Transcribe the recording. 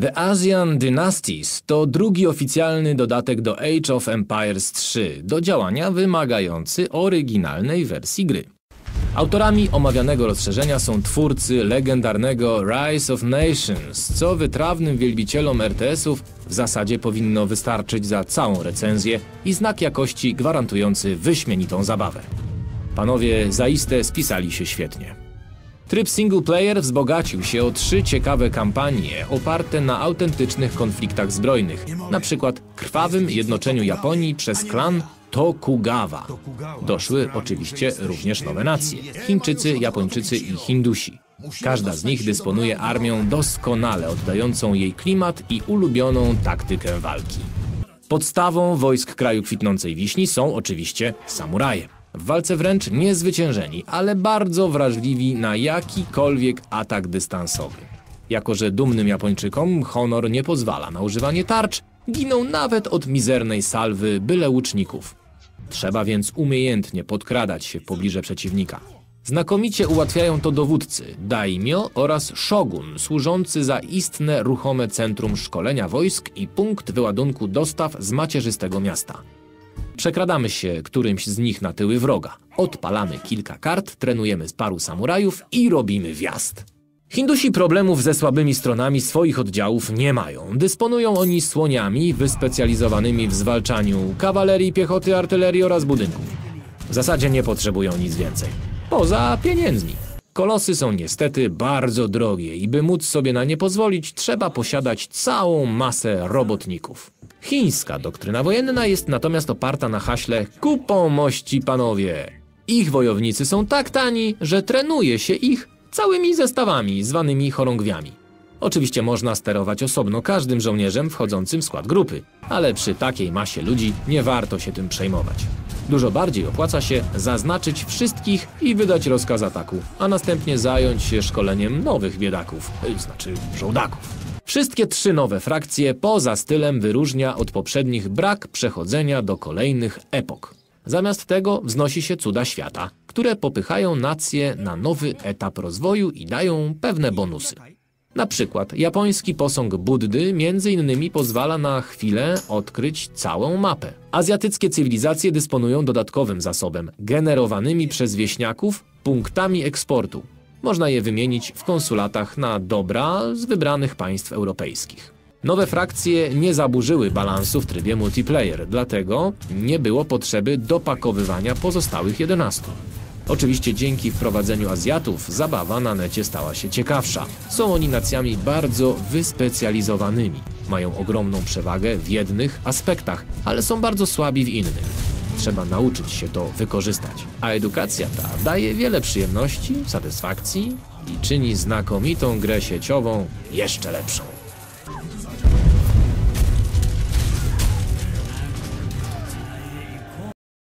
The Asian Dynasties to drugi oficjalny dodatek do Age of Empires 3, do działania wymagający oryginalnej wersji gry. Autorami omawianego rozszerzenia są twórcy legendarnego Rise of Nations, co wytrawnym wielbicielom RTS-ów w zasadzie powinno wystarczyć za całą recenzję i znak jakości gwarantujący wyśmienitą zabawę. Panowie zaiste spisali się świetnie. Tryb single player wzbogacił się o trzy ciekawe kampanie oparte na autentycznych konfliktach zbrojnych, na przykład krwawym jednoczeniu Japonii przez klan Tokugawa. Doszły oczywiście również nowe nacje: Chińczycy, Japończycy i Hindusi. Każda z nich dysponuje armią doskonale oddającą jej klimat i ulubioną taktykę walki. Podstawą wojsk kraju kwitnącej wiśni są oczywiście samuraje. W walce wręcz niezwyciężeni, ale bardzo wrażliwi na jakikolwiek atak dystansowy. Jako, że dumnym Japończykom honor nie pozwala na używanie tarcz, giną nawet od mizernej salwy byle łuczników. Trzeba więc umiejętnie podkradać się w pobliże przeciwnika. Znakomicie ułatwiają to dowódcy, daimyo oraz shogun, służący za istne ruchome centrum szkolenia wojsk i punkt wyładunku dostaw z macierzystego miasta. Przekradamy się którymś z nich na tyły wroga. Odpalamy kilka kart, trenujemy z paru samurajów i robimy wjazd. Hindusi problemów ze słabymi stronami swoich oddziałów nie mają. Dysponują oni słoniami wyspecjalizowanymi w zwalczaniu kawalerii, piechoty, artylerii oraz budynków. W zasadzie nie potrzebują nic więcej. Poza pieniędzmi. Kolosy są niestety bardzo drogie i by móc sobie na nie pozwolić, trzeba posiadać całą masę robotników. Chińska doktryna wojenna jest natomiast oparta na haśle kupą mości panowie. Ich wojownicy są tak tani, że trenuje się ich całymi zestawami zwanymi chorągwiami. Oczywiście można sterować osobno każdym żołnierzem wchodzącym w skład grupy, ale przy takiej masie ludzi nie warto się tym przejmować. Dużo bardziej opłaca się zaznaczyć wszystkich i wydać rozkaz ataku, a następnie zająć się szkoleniem nowych biedaków, y, znaczy żołdaków. Wszystkie trzy nowe frakcje poza stylem wyróżnia od poprzednich brak przechodzenia do kolejnych epok. Zamiast tego wznosi się cuda świata, które popychają nacje na nowy etap rozwoju i dają pewne bonusy. Na przykład japoński posąg Buddy między innymi pozwala na chwilę odkryć całą mapę. Azjatyckie cywilizacje dysponują dodatkowym zasobem, generowanymi przez wieśniaków punktami eksportu. Można je wymienić w konsulatach na dobra z wybranych państw europejskich. Nowe frakcje nie zaburzyły balansu w trybie multiplayer, dlatego nie było potrzeby dopakowywania pozostałych 11. Oczywiście dzięki wprowadzeniu Azjatów zabawa na necie stała się ciekawsza. Są oni nacjami bardzo wyspecjalizowanymi. Mają ogromną przewagę w jednych aspektach, ale są bardzo słabi w innych. Trzeba nauczyć się to wykorzystać. A edukacja ta daje wiele przyjemności, satysfakcji i czyni znakomitą grę sieciową jeszcze lepszą.